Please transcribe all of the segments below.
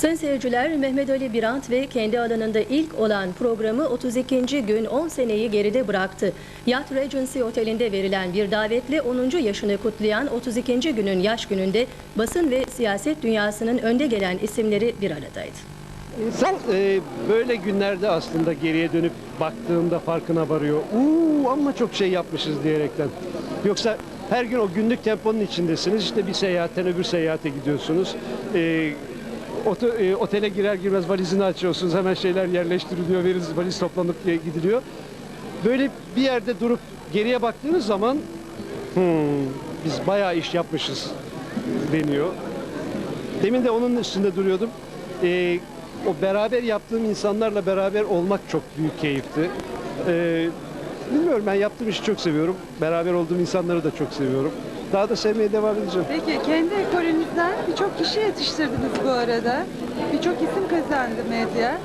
Sayın seyirciler, Mehmet Ali Birant ve kendi alanında ilk olan programı 32. gün 10 seneyi geride bıraktı. Yacht Regency Oteli'nde verilen bir davetle 10. yaşını kutlayan 32. günün yaş gününde basın ve siyaset dünyasının önde gelen isimleri bir aradaydı. İnsan e, böyle günlerde aslında geriye dönüp baktığında farkına varıyor. Uuu amma çok şey yapmışız diyerekten. Yoksa her gün o günlük temponun içindesiniz. İşte bir seyahatten öbür seyahate gidiyorsunuz. E, oto- e, otele girer girmez valizini açıyorsunuz. Hemen şeyler yerleştiriliyor, veriz, valiz toplanıp e, gidiliyor. Böyle bir yerde durup geriye baktığınız zaman "Hmm, biz bayağı iş yapmışız deniyor. Demin de onun üstünde duruyordum. Ee, o beraber yaptığım insanlarla beraber olmak çok büyük keyifti. Ee, bilmiyorum ben yaptığım işi çok seviyorum. Beraber olduğum insanları da çok seviyorum. Daha da sevmeye devam edeceğim. Peki kendi ekolünüzden birçok kişi yetiştirdiniz bu arada. Birçok isim kazandı medya.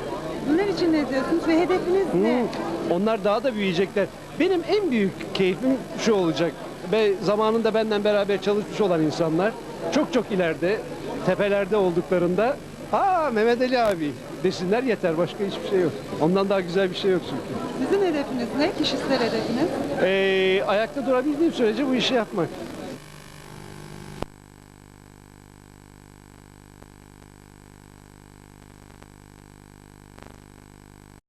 Bunlar için ne diyorsunuz ve hedefiniz ne? Hmm, Onlar daha da büyüyecekler. Benim en büyük keyfim şu olacak. Ve zamanında benden beraber çalışmış olan insanlar çok çok ileride, tepelerde olduklarında Aa Mehmet Ali abi desinler yeter. Başka hiçbir şey yok. Ondan daha güzel bir şey yok çünkü. Sizin hedefiniz ne? Kişisel hedefiniz? Ee, ayakta durabildiğim sürece bu işi yapmak.